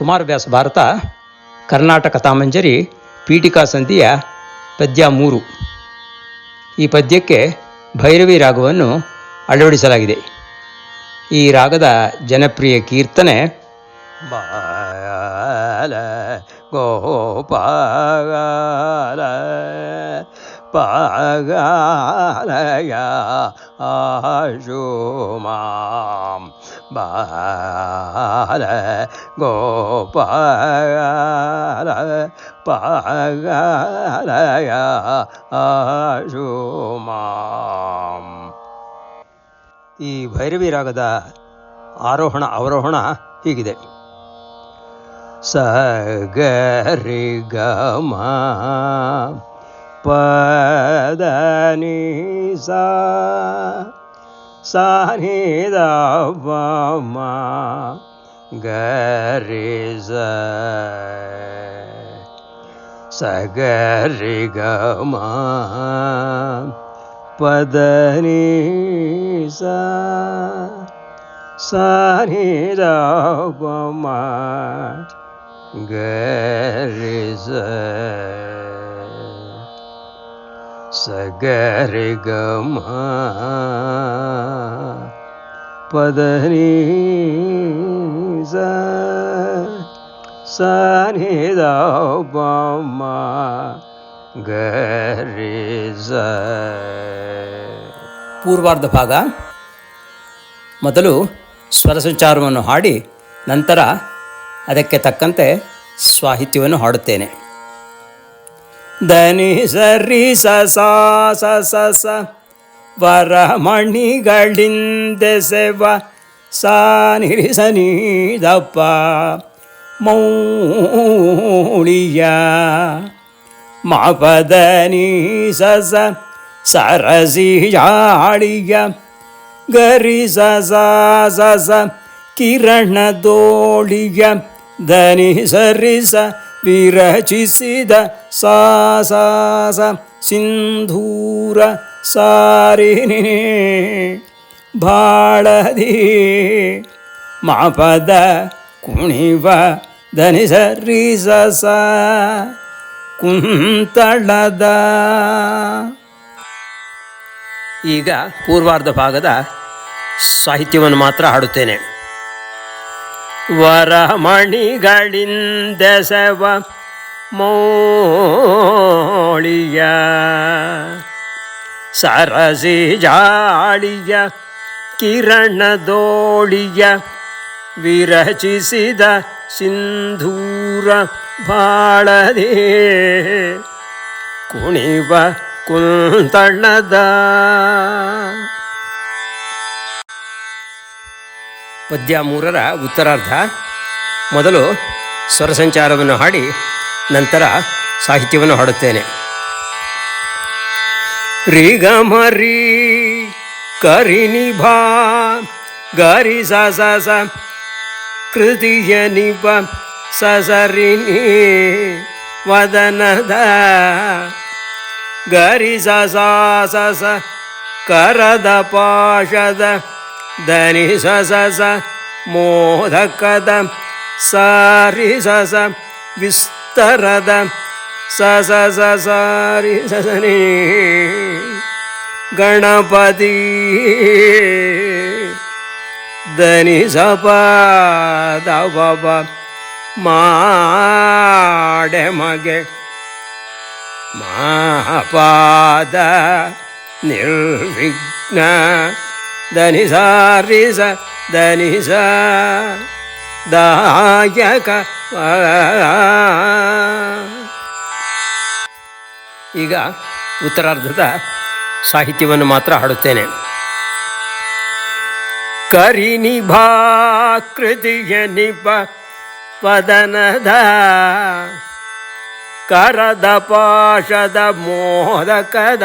ಕುಮಾರವ್ಯಾಸ ಭಾರತ, ಕರ್ನಾಟಕ ತಾಮಂಜರಿ, ಪೀಠಿಕಾ ಸಂಧಿಯ ಪದ್ಯ ಮೂರು. ಈ ಪದ್ಯಕ್ಕೆ ಭೈರವಿ ರಾಗವನ್ನು ಅಳವಡಿಸಲಾಗಿದೆ. ಈ ರಾಗದ ಜನಪ್ರಿಯ ಕೀರ್ತನೆ ಗೋಪಾಲ ಪಾಗಾಲಯ ಆಶು ಮಾಂ. ಬಾಲ, ಗೋಪಾಲ ಪಾಗಾಲಯ ಆಶು ಮಾಂ ಈ ಭೈರವಿ ರಾಗದ ಆರೋಹಣ, ಅವರೋಹಣ ಹೀಗಿದೆ. ಸ ಗ ರಿ ಗ ಮ ಪದ ನಿ ಸಾ ಸಾ ನಿ ದ ಪ ಮ ಗ ರಿ ಗಮ ಪದನಿ ಗ ರಿ ಗ ಮ ಪದ ನಿ ಸಾ ಸಾ ನಿ ದ ಪ ಮ ಗ ರಿ ಸ ಸ ಗ ಗ ಮ ಪದ ನಿ ಸ ಸ ನಿ ದ ಪ ಮ ಗ ರಿ ಸ ಪೂರ್ವಾರ್ಧ ಭಾಗ. ಮೊದಲು ಸ್ವರ ಸಂಚಾರವನ್ನು ಹಾಡಿ ನಂತರ ಅದಕ್ಕೆ ತಕ್ಕಂತೆ ಸಾಹಿತ್ಯವನ್ನು ಹಾಡುತ್ತೇನೆ. ದನಿ ಸರಿ ಸ ಸಾ ಸ ಸ ಸ ವರಮಣಿಗಳಿಂದೆಸೆವ ಸಾ ನಿರಿ ಸ ನೀ ದಪ್ಪ ಮೌಳಿಯ ಮಾಪದ ನೀ ಸ ಸ ಸರಸಿ ವಿರಚಿಸಿದ ಸಾ ಸಾ ಸ ಸಿಂಧೂರ ಸಾರಿನಿ ಬಾಳದಿ ಮಾಪದ ಕುಣಿವ ದನಿ ಸರಿ ಸ ಸ ಕುಂತಳದ. ಈಗ ಪೂರ್ವಾರ್ಧ ಭಾಗದ ಸಾಹಿತ್ಯವನ್ನು ಮಾತ್ರ ಹಾಡುತ್ತೇನೆ. ವರಮಣಿಗಳಿಂದೆಸವ ಮೋಳಿಯ ಸರಸಿ ಜಾಳಿಯ ಕಿರಣದೋಳಿಯ ವಿರಚಿಸಿದ ಸಿಂಧೂರ ಬಾಳದೆ ಕುಣಿವ ಕುಂತಣ್ಣದ ಪದ್ಯ ಮೂರರ ಉತ್ತರಾರ್ಧ. ಮೊದಲು ಸ್ವರ ಸಂಚಾರವನ್ನು ಹಾಡಿ, ನಂತರ ಸಾಹಿತ್ಯವನ್ನು ಹಾಡುತ್ತೇನೆ. ರಿಗಮರಿ ಕರಿನಿಭಾ ಗರಿ ಸ ಸ ಸ, ಕೃತಿಯ ನಿಪ ಸಸರಿನಿ ವದನದ ಗರಿ ಸ ಸ, ಕರದ ಪಾಶದ ದನಿ ಸ ಸ ಸ ಮೋದಕದ ಸಾರಿ ಸ ಸ ವಿಸ್ತರದ ಸ ಸ ಸ ಸಾರಿ ಸ ಸ ನೀ ಗಣಪತಿ ದನಿ ಸ ಪ ದ ಪ ಪ ಮಾಡೆ ಮಗೆ ಮಾಪಾದ ನಿರ್ವಿಘ್ನ ದನಿ ದನಿಸ ದಾಯಕ ಈಗ ಉತ್ತರಾರ್ಧದ ಸಾಹಿತ್ಯವನ್ನು ಮಾತ್ರ ಹಾಡುತ್ತೇನೆ. ಕರಿ ಕೃತಿಯ ನಿಪ ಪದನದ ಕರದ ಪಾಶದ ಮೋದಕದ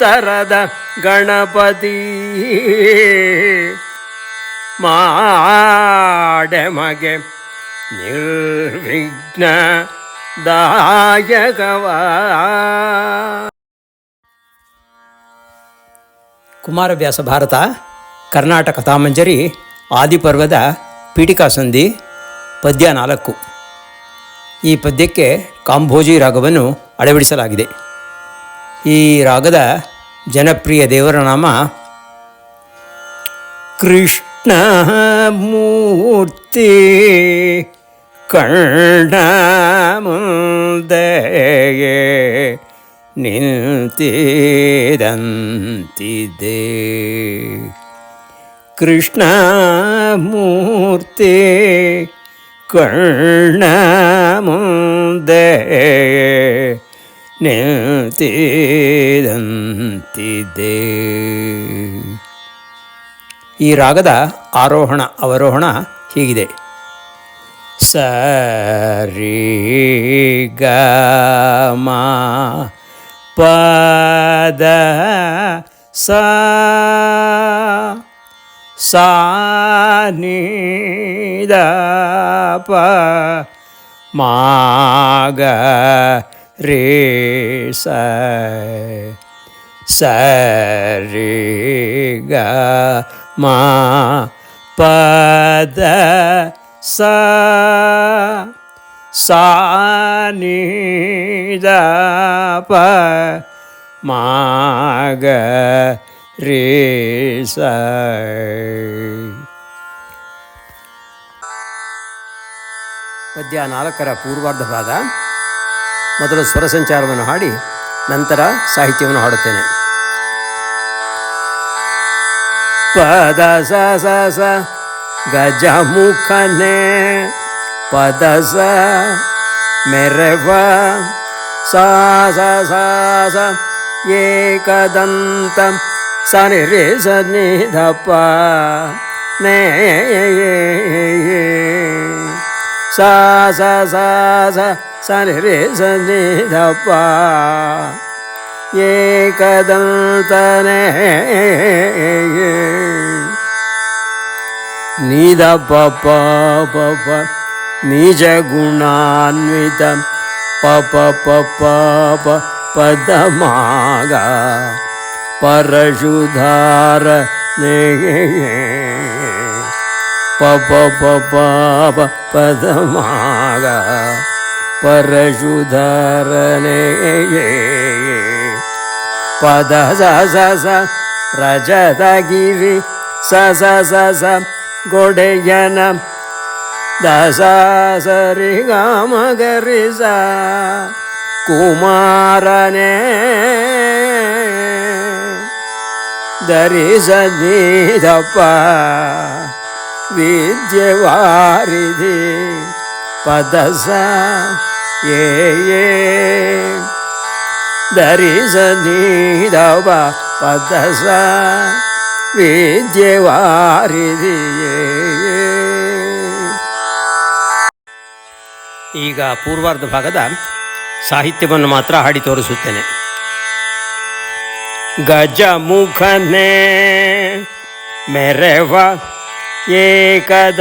ವಿಸ್ತರದ ಗಣಪತಿ ಮಾಡೆಮಗೆ ನಿರ್ವಿಘ್ನ ದಾಯಕವ. ಕುಮಾರವ್ಯಾಸ ಭಾರತ, ಕರ್ನಾಟಕ ಕಥಾಮಂಜರಿ ಆದಿಪರ್ವದ ಪೀಠಿಕಾ ಸಂಧಿ, ಪದ್ಯ ನಾಲ್ಕು. ಈ ಪದ್ಯಕ್ಕೆ ಕಾಂಭೋಜಿ ರಾಗವನ್ನು ಅಳವಡಿಸಲಾಗಿದೆ. ಈ ರಾಗದ ಜನಪ್ರಿಯ ದೇವರ ನಾಮ ಕೃಷ್ಣ ಮೂರ್ತಿ ಕಣ್ಣ ಮುಂದೆಯೇ ನಿಂತಿದಂತಿದೆ ಕೃಷ್ಣ ಮೂರ್ತಿ ಕಣ್ಣ ಮುಂದೆ ನಿಂತಿದಂತಿದೆ. ಈ ರಾಗದ ಆರೋಹಣ, ಅವರೋಹಣ ಹೀಗಿದೆ. ಸರಿ ಗ ಮ ಪದ ಸ ಸಾ ದ ಪ ಮಾಗ ರೇ ಸ ಸರಿ ಗ ಮ ಪದ ಸ ಸಾ ನಿ ದ ಪ ಮಾಗ ರೇ ಸ ಪದ್ಯ ನಾಲ್ಕರ ಪೂರ್ವಾರ್ಧ ಭಾಗ ಮೊದಲು ಸ್ವರ ಸಂಚಾರವನ್ನು ಹಾಡಿ, ನಂತರ ಸಾಹಿತ್ಯವನ್ನು ಹಾಡುತ್ತೇನೆ. ಪದ ಸ ಸ ಸ ಗಜಮುಖನೆ ಪದ ಸ, ಮೆರವ, ಸ ಸ ಸ ಸ, ಏಕದಂತ, ಸ ನಿ ರೇ ನೇ ಸ ಸ ಸ ಸ ಸ ನಿ ರೇ ಸ ನಿ ಧ ಪ ಏಕದಂತನೇ ನಿಧ ಪ ಪ ಪ ಪ ನಿಜ ಗುಣಾನ್ವಿತ ಪ ಪ ಪ ಪ ಪ ಪದ ಮಾಗ ಪರಶುಧಾರ ಪ ಪ ಪ ಪ ಪ ವಿದ್ಯವಾರಿಧಿ ಪದಸ ಏ ಧರಿಸ ನೀದವ ಪದಸ ವಿದ್ಯವಾರಿಧಿಯೇ ಈಗ ಪೂರ್ವಾರ್ಧ ಭಾಗದ ಸಾಹಿತ್ಯವನ್ನು ಮಾತ್ರ ಹಾಡಿ ತೋರಿಸುತ್ತೇನೆ. ಗಜಮುಖನೇ ಮೆರವ कद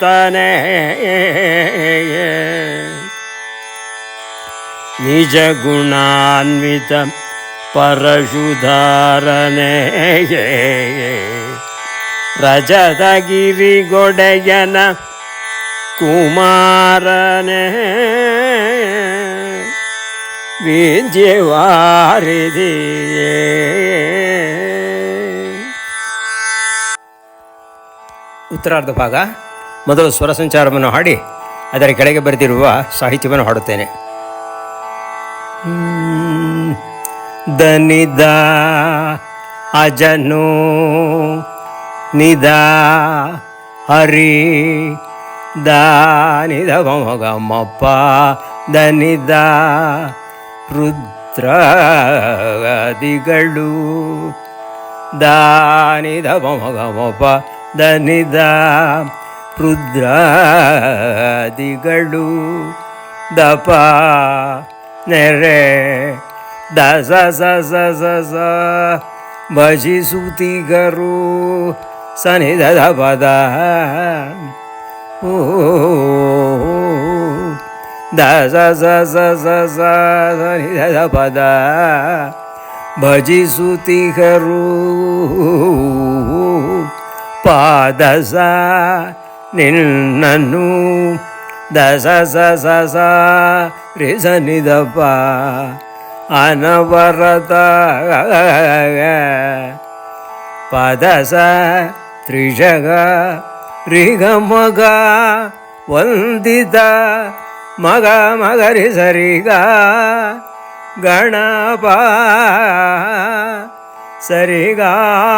तने निज एकदन्तने निजगुणान्वित परशुधारणे रजतगिरिगोडयन कुमारने विद्यवारिधिये ಉತ್ತರಾರ್ಧ ಭಾಗ ಮೊದಲು ಸ್ವರ ಸಂಚಾರವನ್ನು ಹಾಡಿ, ಅದರ ಕೆಳಗೆ ಬರೆದಿರುವ ಸಾಹಿತ್ಯವನ್ನು ಹಾಡುತ್ತೇನೆ. ದನಿದ ಅಜನು, ನಿದ ಹರಿ, ದಾನಿದ ಮಗಮಪ್ಪ ದನಿದ ರುದ್ರಾದಿಗಳು ದಾನಿದ ಮಗಮಪ್ಪ ದನಿದ ರುದ್ರಾದಿಗಳು ದಪ ನೆರೆ ದಸ ಸ ಸ ಸ ಸ ಭಜಿಸುತಿಗರು ಸನಿದ ಪದ ಓ ದಸ ಸ ಸ ಸ ಸ ಸನಿದ ಪದ ಭಜಿಸುತಿಗರು ಪಾದಸ ನಿನ್ನನು ದಸ ಸ ಸ ಸ ರಿಸ ಸ ನಿ ದ ಪ ಅನವರತ ಪದ ಸ ತ್ರಿಜಗ ರಿಗ ಮಗ ವಂದಿತ ಮಗ ಮಗರಿ ಸರಿಗ ಗಣಪ ಸರಿಗ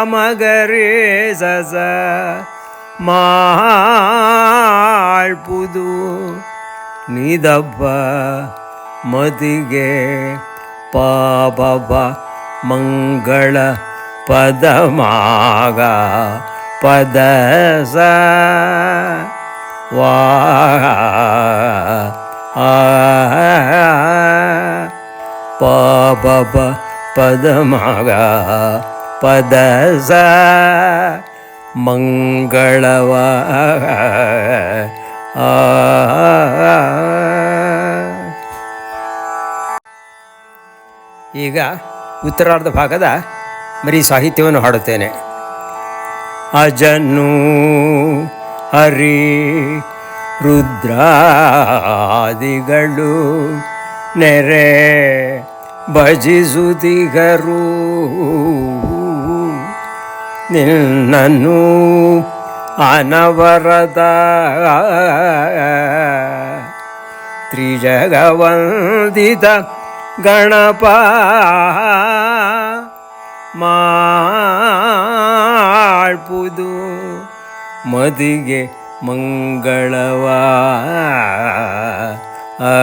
ಮಗರಿ ಸಸ ಮಾಳ್ಪುದು ನಿದಬ್ಬ ಮದಿಗೆ ಪಾಪ ಮಂಗಳ ಪದಮಾಗ ಸ ವಾ ಆ ಪಾಪಬ ಪದಮಾಗ ಪದಸ ಮಂಗಳವ ಈಗ ಉತ್ತರಾರ್ಧ ಭಾಗದ ಬರೀ ಸಾಹಿತ್ಯವನ್ನು ಹಾಡುತ್ತೇನೆ. ಅಜನು ಹರಿ ರುದ್ರಾದಿಗಳು ನೆರೆ ಭಜಿಸುತ್ತಿಗರು ನಿನ್ನನ್ನು ಅನವರದ ತ್ರಿಜಗವಂದಿದ ಗಣಪ ಮಾಳ್ಪುದು ಮದಿಗೆ ಮಂಗಳವಾ ಆ